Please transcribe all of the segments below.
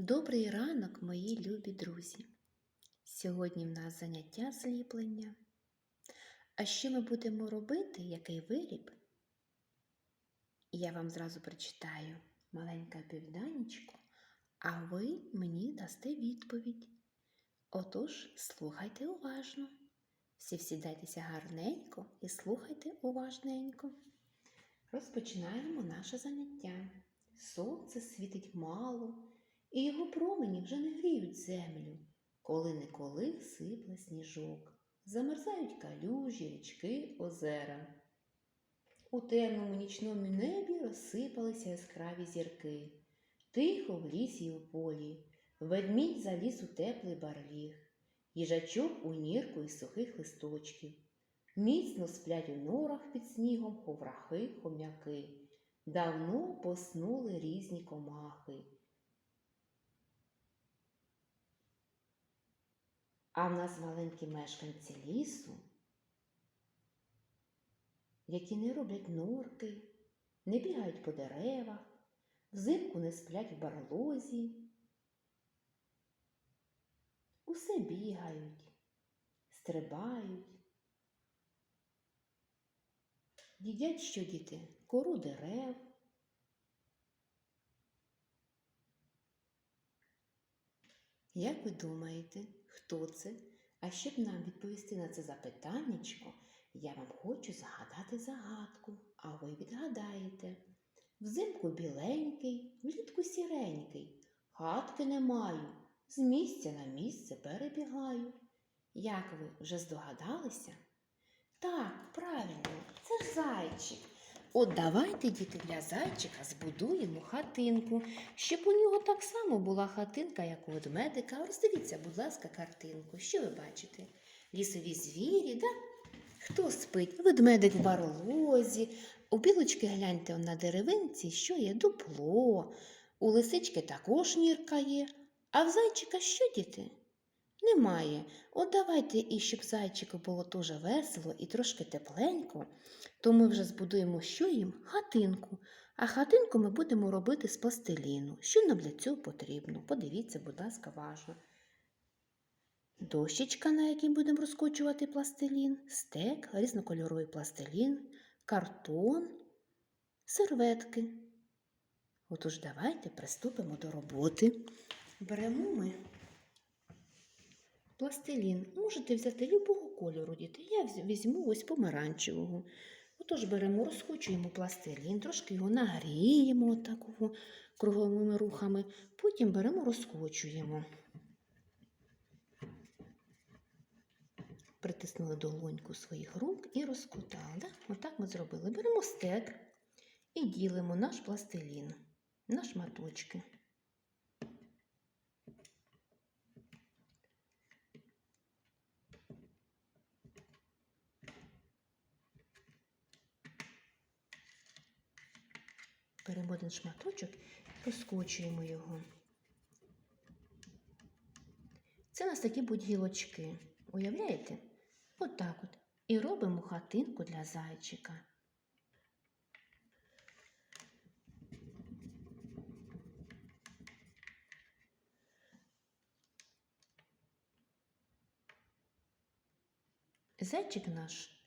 Добрий ранок, мої любі друзі! Сьогодні в нас заняття зліплення. А що ми будемо робити, який виріб? Я вам зразу прочитаю маленьке оповіданечко, а ви мені дасте відповідь. Отож, слухайте уважно. Всі всідайтеся гарненько і слухайте уважненько. Розпочинаємо наше заняття. Сонце світить мало, і його промені вже не гріють землю. Коли-неколи сипле сніжок, замерзають калюжі, річки, озера. У темному нічному небі розсипалися яскраві зірки. Тихо в лісі й у полі, ведмідь заліз у теплий барліг, їжачок у нірку із сухих листочків. Міцно сплять у норах під снігом ховрахи, хом'яки. Давно поснули різні комахи. А в нас маленькі мешканці лісу, які не роблять норки, не бігають по деревах, взимку не сплять в барлозі. Усе бігають, стрибають. Їдять що діти? Кору дерев. Як ви думаєте, хто це? А щоб нам відповісти на це запитаннячко, я вам хочу загадати загадку, а ви відгадаєте. Взимку біленький, влітку сіренький, хатки не маю, з місця на місце перебігаю. Як ви вже здогадалися? Так, правильно, це ж зайчик. От давайте, діти, для зайчика збудуємо хатинку, щоб у нього так само була хатинка, як у ведмедика. Роздивіться, будь ласка, картинку. Що ви бачите? Лісові звірі, да? Хто спить? Ведмедик в барлозі. У білочки гляньте на деревинці, що є дупло. У лисички також нірка є. А в зайчика що, діти? Немає. От давайте, і щоб зайчику було дуже весело і трошки тепленько, то ми вже збудуємо що їм? Хатинку. А хатинку ми будемо робити з пластиліну. Що нам для цього потрібно? Подивіться, будь ласка, важно. Дощечка, на якій будемо розкочувати пластилін, стек, різнокольоровий пластилін, картон, серветки. Отож, давайте приступимо до роботи. Беремо ми пластилін. Можете взяти любого кольору, діти. Я візьму ось помаранчевого. Отож беремо, розкочуємо пластилін, трошки його нагріємо такого круговими рухами. Потім беремо, розкочуємо. Притиснули долоньку своїх рук і розкотали. Да? Отак ми зробили. Беремо стек і ділимо наш пластилін на шматочки. Беремо один шматочок і розкочуємо його. Це у нас такі будуть гілочки. Уявляєте? Отак от. І робимо хатинку для зайчика. Зайчик наш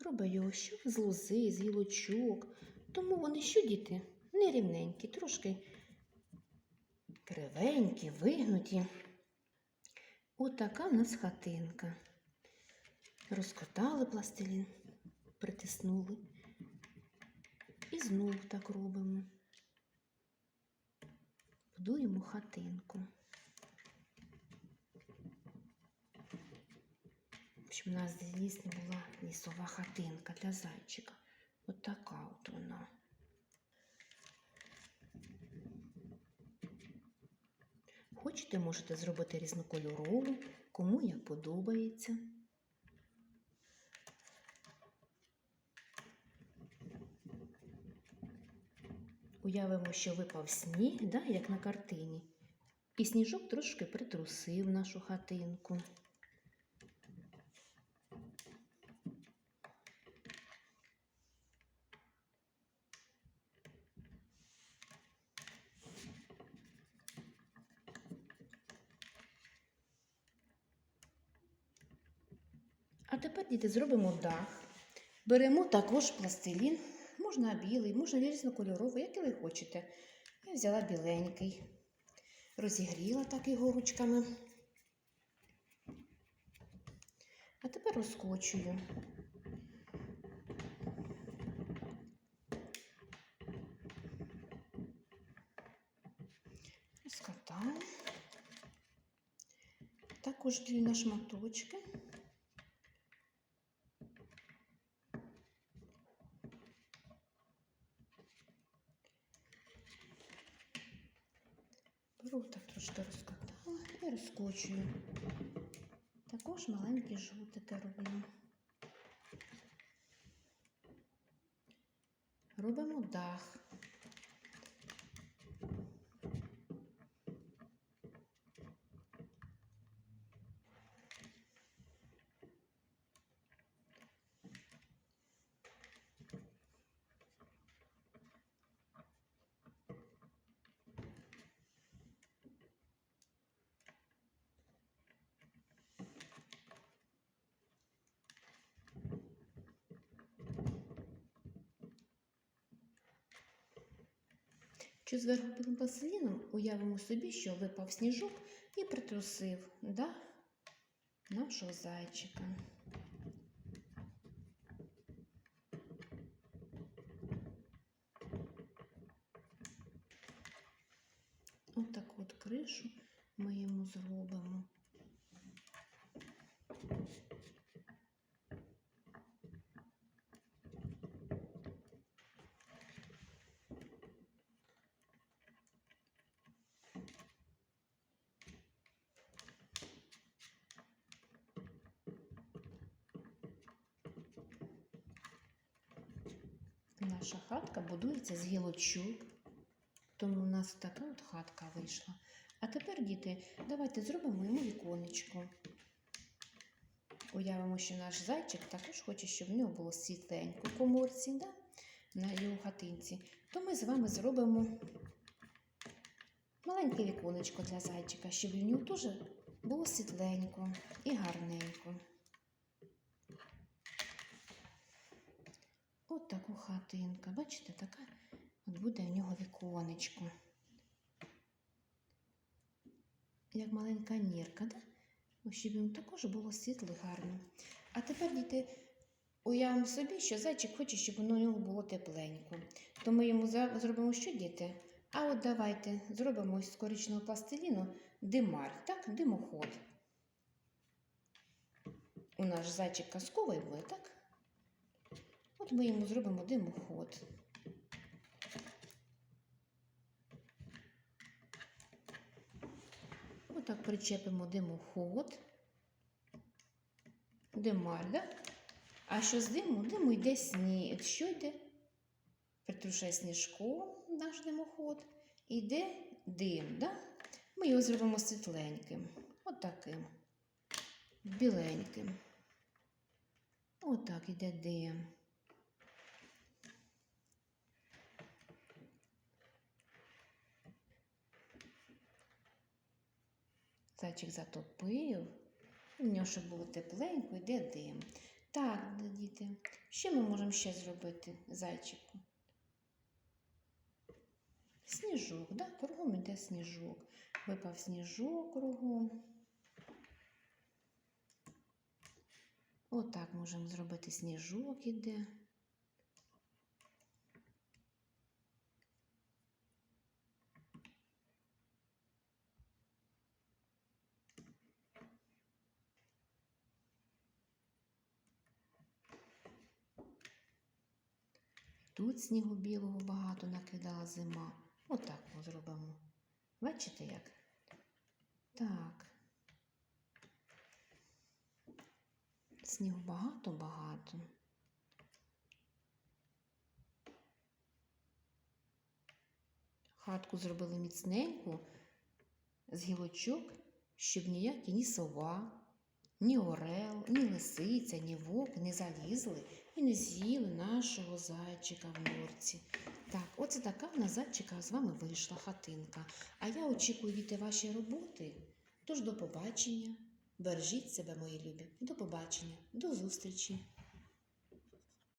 робить його що з лози, з гілочок. Тому вони що діти? Нерівненькі, трошки кривенькі, вигнуті. Отака в нас хатинка. Розкотали пластилін, притиснули. І знову так робимо. Будуємо хатинку. Щоб у нас дійсно була лісова хатинка для зайчика. От от вона. Хочете, можете зробити різнокольорову, кому як подобається. Уявимо, що випав сніг, да, як на картині, і сніжок трошки притрусив нашу хатинку. Тепер діти зробимо дах. Беремо також пластилін, можна білий, можна різнокольоровий, який ви хочете. Я взяла біленький, розігріла так його ручками. А тепер розкочую. Скатаю. Також ділю на шматочки. Так трошки розкатала і розкочую. Також маленькі жовтики роблю. Робимо дах. Що зверху під пластиліном уявимо собі, що випав сніжок і притрусив да, нашого зайчика. Отак от кришу ми йому зробимо. Наша хатка будується з гілочок, тому у нас така от хатка вийшла. А тепер, діти, давайте зробимо йому віконечко. Уявимо, що наш зайчик також хоче, щоб в нього було світленько в коморці, да? на його хатинці. То ми з вами зробимо маленьке віконечко для зайчика, щоб в нього теж було світленько і гарненько. От таку хатинка. Бачите, така от буде в нього віконечко. Як маленька нірка, да? Щоб йому також було світло і гарно. А тепер, діти, уявимо собі, що зайчик хоче, щоб у нього було тепленько. То ми йому зробимо що, діти? А от давайте зробимо із коричневого пластиліну димар, так, димоход. У нас зайчик казковий буде, так? От ми йому зробимо димоход. Отак причепимо димоход. Димар, да? А що з диму? Диму йде сніг. Що йде? Притрушає сніжком наш димоход. Іде дим, да? Ми його зробимо світленьким. Отаким. Біленьким. Отак іде дим. Зайчик затопив. У нього, щоб було тепленько, йде дим. Так, діти, що ми можемо ще зробити зайчику? Сніжок, да? кругом йде сніжок. Випав сніжок кругом. Отак можемо зробити сніжок іде. Тут снігу білого багато накидала зима. Отак ми зробимо. Бачите як? Так. Снігу багато-багато. Хатку зробили міцненьку з гілочок, щоб ніякі ні сова, ні орел, ні лисиця, ні вовк не залізли і не з'їли нашого зайчика в норці. Так, оце така в нас зайчика з вами вийшла хатинка. А я очікую від вашої роботи. Тож до побачення. Бережіть себе, мої любі. До побачення, до зустрічі!